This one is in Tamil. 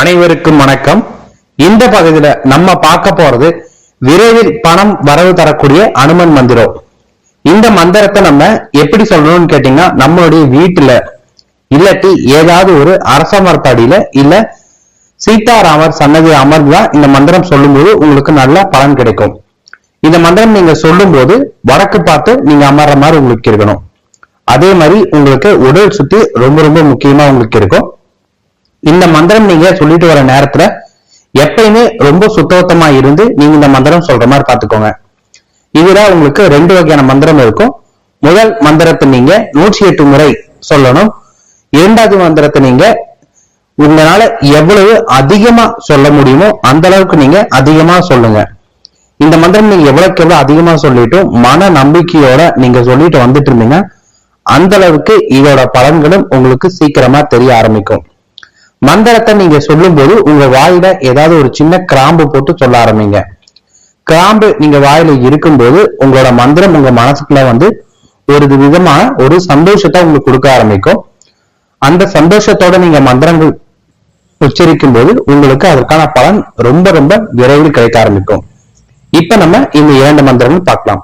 அனைவருக்கும் வணக்கம். இந்த பகுதியில நம்ம பார்க்க போறது விரைவில் பணம் வரவு தரக்கூடிய அனுமன் மந்திரம் இந்த மந்திரத்தை நம்ம எப்படி சொல்லணும்னு கேட்டீங்கன்னா நம்மளுடைய வீட்டுல இல்லாட்டி ஏதாவது ஒரு அரச மரத்தடியில இல்ல சீதாராமர் சன்னதி அமர்ந்தா இந்த மந்திரம் சொல்லும்போது உங்களுக்கு நல்ல பலன் கிடைக்கும். இந்த மந்திரம் நீங்க சொல்லும் போது வடக்கு பார்த்து நீங்க அமர்ற மாதிரி உங்களுக்கு இருக்கணும். அதே மாதிரி உங்களுக்கு உடல் சுத்தி ரொம்ப ரொம்ப முக்கியமா உங்களுக்கு இருக்கும். இந்த மந்திரம் நீங்க சொல்லிட்டு வர நேரத்துல எப்பயுமே ரொம்ப சுத்தவத்தமா இருந்து நீங்க இந்த மந்திரம் சொல்ற மாதிரி பாத்துக்கோங்க இதுல உங்களுக்கு ரெண்டு வகையான மந்திரம் இருக்கும். முதல் மந்திரத்தை நீங்க நூற்றி எட்டு முறை சொல்லணும். இரண்டாவது மந்திரத்தை நீங்க உங்களால எவ்வளவு அதிகமா சொல்ல முடியுமோ அந்த அளவுக்கு நீங்க அதிகமா சொல்லுங்க. இந்த மந்திரம் நீங்க எவ்வளவுக்கு எவ்வளவு அதிகமா சொல்லிட்டும் மன நம்பிக்கையோட நீங்க சொல்லிட்டு வந்துட்டு இருந்தீங்க அந்த அளவுக்கு இதோட பலன்களும் உங்களுக்கு சீக்கிரமா தெரிய ஆரம்பிக்கும். மந்திரத்தை நீங்க சொல்லும் போது உங்க வாயில ஏதாவது ஒரு சின்ன கிராம்பு போட்டு சொல்ல ஆரம்பிங்க. கிராம்பு நீங்க வாயில இருக்கும்போது உங்களோட மந்திரம் உங்க மனசுக்குள்ள வந்து ஒரு விதமான ஒரு சந்தோஷத்தை உங்களுக்கு கொடுக்க ஆரம்பிக்கும். அந்த சந்தோஷத்தோட நீங்க மந்திரங்கள் உச்சரிக்கும் போது உங்களுக்கு அதற்கான பலன் ரொம்ப ரொம்ப விரைவில் கிடைக்க ஆரம்பிக்கும். இப்ப நம்ம இந்த இரண்டு மந்திரங்கள் பார்க்கலாம்.